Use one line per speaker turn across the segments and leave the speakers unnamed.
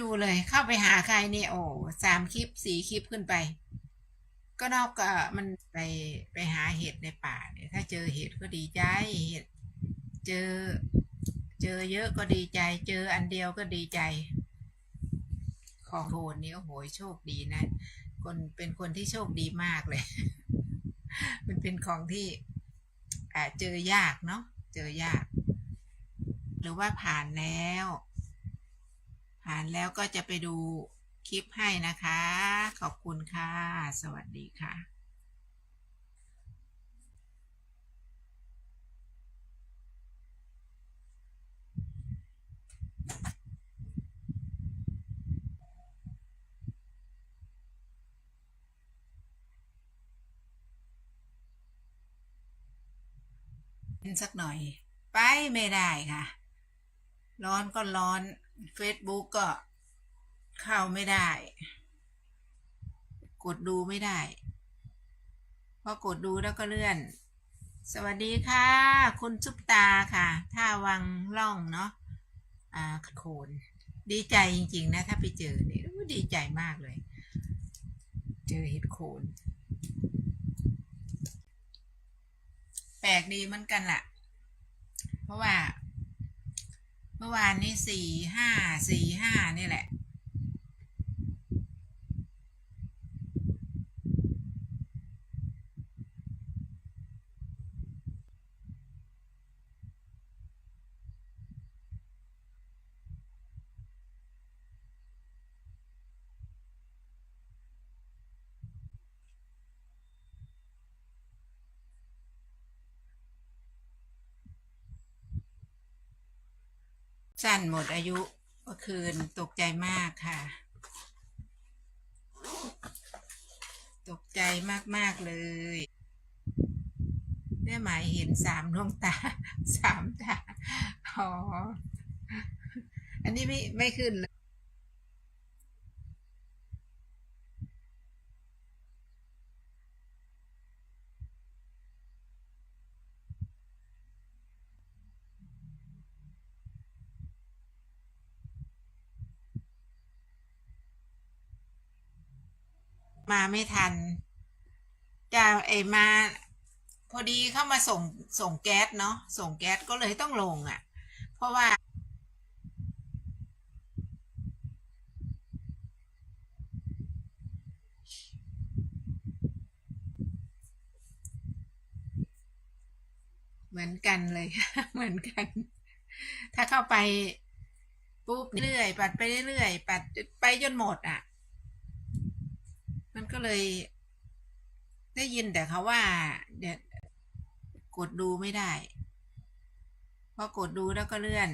ดูเลย เข้าไปหาใครเนี่ย โอ้สามคลิปสี่คลิปขึ้นไป ก็นอกจากมันไปไปหาเห็ดในป่าเนี่ยถ้าเจอเห็ดก็ดีใจเห็ดเจอ เจอเยอะก็ดีใจ เจออันเดียวก็ดีใจของโทนนี่โอ้โหโชคดีนะ คนเป็นคนที่โชคดีมากเลย มันเป็นของที่เจอยากเนาะเจอยาก หรือว่าผ่านแล้ว ผ่านแล้วก็จะไปดูคลิปให้นะคะ ขอบคุณค่ะ สวัสดีค่ะสักหน่อย ไปไม่ได้ค่ะ ร้อนก็ร้อน Facebook ก็เข้าไม่ได้ กดดูไม่ได้ พอกดดูแล้วก็เลื่อน สวัสดีค่ะ คุณซุปตาค่ะ ท่าวังล่องเนาะอ่าโคนดีใจจริง ๆ นะ ถ้าไปเจอเนี่ยดีใจมากเลย เจอเห็ดโคนแปลกดีเหมือนกันล่ะ เพราะว่า เมื่อวานนี้สี่ห้าสี่ห้า สั้นหมดอายุเมื่อคืนตกใจมากค่ะ ตกใจมาก ๆ เลยได้หมายเห็นสามดวงตาสามตา อ๋อ อันนี้ไม่ไม่ขึ้นเลย มาไม่ทันจะไอมา พอดีเข้ามาส่งส่งแก๊สเนาะส่งแก๊สก็เลยต้องลงอะ่ะ เพราะว่าเหมือนกันเลย เหมือนกัน ถ้าเข้าไปปุ๊บเรื่อย ปัดไปเรื่อย ปัดไปจนหมดอะ ก็เลย ได้ยินแต่เขาว่า เดี๋ยวกดดูไม่ได้พอกดดูแล้วก็เลื่อน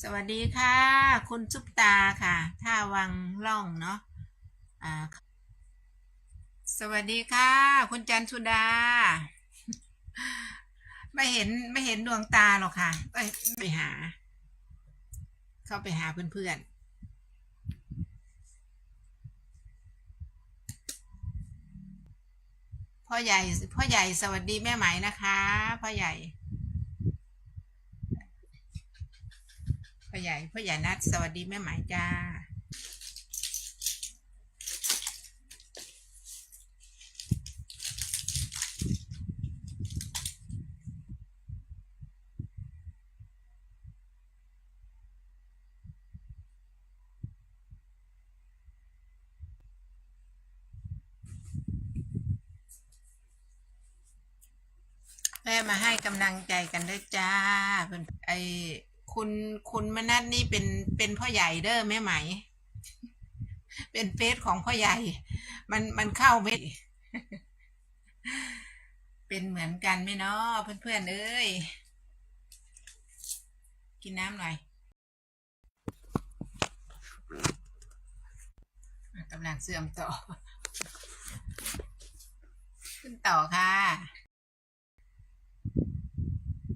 สวัสดีค่ะ คุณซุปตาค่ะท่าวังล่องเนาะอ่าสวัสดีค่ะ คุณจันสุดา ไม่เห็นไม่เห็นดวงตาหรอกค่ะไปไปหา เข้าไปหาเพื่อนๆ พ่อใหญ่พ่อใหญ่สวัสดีแม่ไหมนะคะพ่อใหญ่พ่อใหญ่พ่อใหญ่นัดสวัสดีแม่ไหมจ้า แม่มาให้กำลังใจกันด้วยจ้าเป็นไอคุณคุณมนัทนี่เป็นเป็นพ่อใหญ่เด้อแม่ไหม เป็นเฟซของพ่อใหญ่ มันมันเข้าไม่เป็นเหมือนกันไหมเนาะเพื่อนๆเอ้ยกินน้ำหน่อยกำลังเสื่อมต่อ ขึ้นต่อค่ะ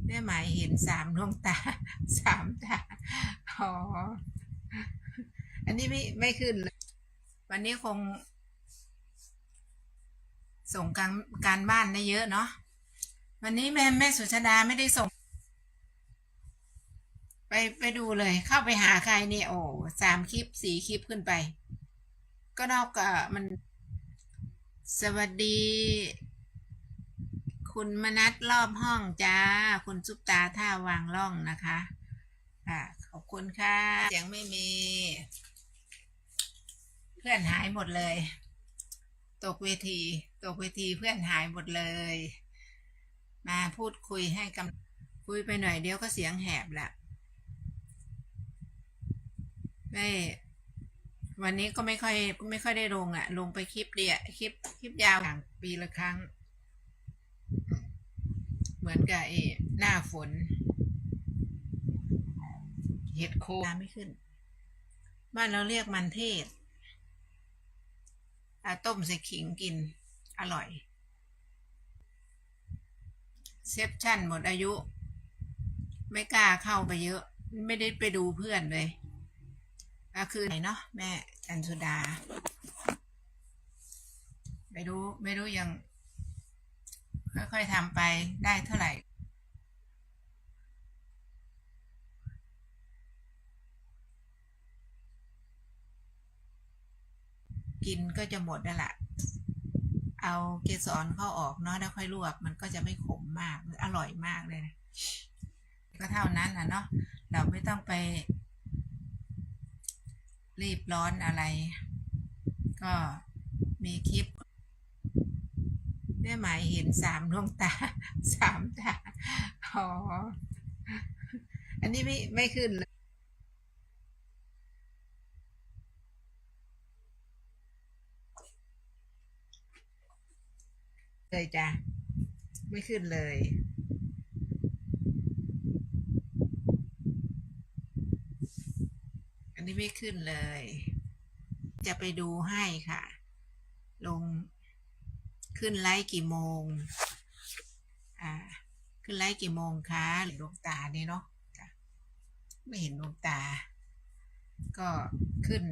แม่หมายเห็นสามดวงตาสามตาอ๋ออันนี้ไม่ไม่ขึ้นเลยวันนี้คง ส่งการการบ้านได้เยอะเนาะวันนี้แม่แม่สุชาดาไม่ได้ส่ง ไปไปดูเลยเข้าไปหาใครเนี่ยโอ้สามคลิปสี่คลิปขึ้นไป ก็นอกจากมัน สวัสดี คุณมนัทรอบห้องจ้า คุณซุปตาท่าวางล่องนะคะค่ะขอบคุณค่ะเสียงไม่มี เพื่อนหายหมดเลย ตกเวที ตกเวทีเพื่อนหายหมดเลย มาพูดคุยให้กำคุยไปหน่อยเดียวก็เสียงแหบละไม่วันนี้ก็ไม่ค่อยไม่ค่อยได้ลงอะ่ะ ลงไปคลิปเดียวคลิปคลิปยาวอย่างปีละครั้ง มือนกับไอ้หน้าฝน เห็ดโคน้ำไม่ขึ้น บ้านเราเรียกมันเทศต้มใส่ขิงกิน อร่อยเซฟชั่นหมดอายุ ไม่กล้าเข้าไปเยอะ ไม่ได้ไปดูเพื่อนเลยก็คือไหนเนาะแม่จันสุดา ไม่รู้ ไม่รู้ยัง ค่อยๆทำไปได้เท่าไหร่กินก็จะหมดนั่นแหละ เอาเกสรเข้าออกเนาะแล้วค่อยลวก มันก็จะไม่ขมมาก อร่อยมากเลยนะ ก็เท่านั้นนะเนาะ เราไม่ต้องไป รีบร้อนอะไร ก็มีคลิป แม่หมายเห็นสามดวงตาสามตาอ๋ออันนี้ไม่ไม่ขึ้นเลยเลยจ้ะ ไม่ขึ้นเลย อันนี้ไม่ขึ้นเลย จะไปดูให้ค่ะ ลง ขึ้นไลฟ์กี่โมง อ่า ขึ้นไลฟ์กี่โมงคะดวงตาเนี่ยเนาะไม่เห็นดวงตา ก็ขึ้น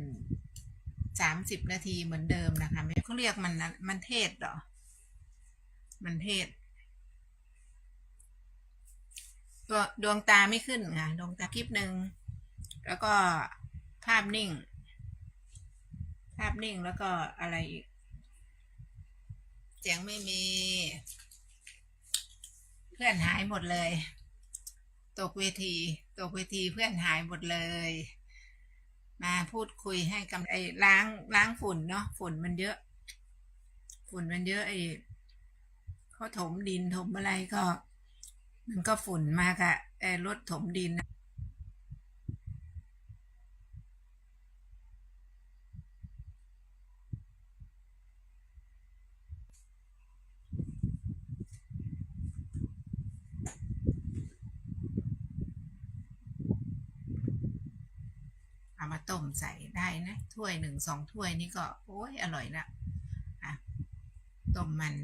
สามสิบนาทีเหมือนเดิมนะคะไม่เขาเรียกมันนะมันเทศเหรอ มันเทศตัวดวงตาไม่ขึ้นค่ะ ดวงตาคลิปหนึ่ง แล้วก็ภาพนิ่ง ภาพนิ่งแล้วก็อะไรอีก สียงไม่มี เพื่อนหายหมดเลย ตกเวที ตกเวทีเพื่อนหายหมดเลย มาพูดคุยให้กำไอ้ล้างล้างฝุ่นเนาะฝุ่นมันเยอะ ฝุ่นมันเยอะไอ้เขาถมดินถมอะไรก็ มันก็ฝุ่นมากอะไอ้รถถมดินนะ เอามาต้มใส่ได้นะถ้วยหนึ่งสองถ้วยนี่ก็โอ้ยอร่อยละอะต้มมัน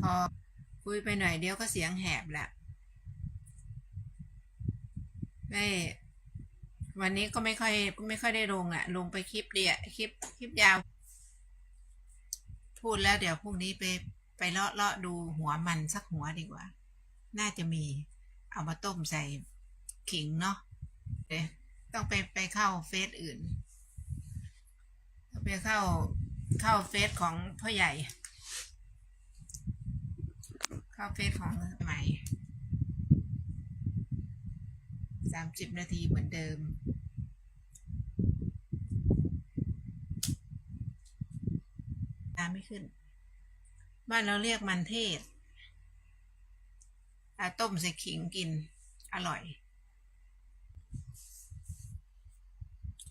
พอคุยไปหน่อยเดียวก็เสียงแหบละไม่วันนี้ก็ไม่ค่อยไม่ค่อยได้ลงอะลงไปคลิปเดียวคลิปคลิปยาว พูดแล้วเดี๋ยวพรุ่งนี้ไปไปเลาะเลาะดูหัวมันสักหัวดีกว่า น่าจะมีเอามาต้มใส่ขิงเนาะเดี๋ยว ต้องไปไปเข้าเฟซอื่น ไปเข้าเข้าเฟซของพ่อใหญ่ เข้าเฟซของใหม่สามสิบนาทีเหมือนเดิมตามไม่ขึ้น บ้านเราเรียกมันเทศอาต้มใส่ขิงกินอร่อย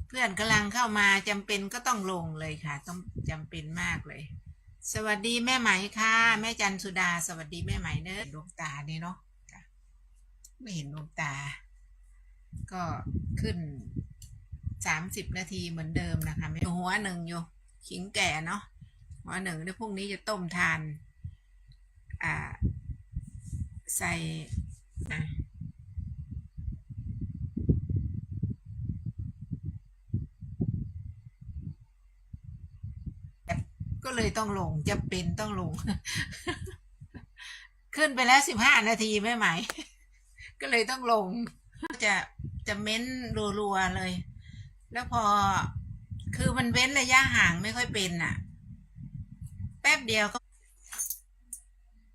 เพื่อนกำลังเข้ามาจำเป็นก็ต้องลงเลยค่ะ ต้องจำเป็นมากเลย สวัสดีแม่ไหมค่ะ แม่จันสุดา สวัสดีแม่ไหมเนอะดวงตานี่เนาะไม่เห็นดวงตา ก็ขึ้นสามสิบนาทีเหมือนเดิมนะคะไม่หัวหนึ่งอยู่ ขิงแก่เนาะหัวหนึ่งเดี๋ยวพรุ่งนี้จะต้มทาน อ่า ใส่นะ ก็เลยต้องลงจะเป็นต้องลง ขึ้นไปแล้วสิบห้านาทีไม่ไหม ก็เลยต้องลง จะจะเม้นรัวๆเลย แล้วพอคือมันเว้นระยะห่างไม่ค่อยเป็นอะ แป๊บเดียวก็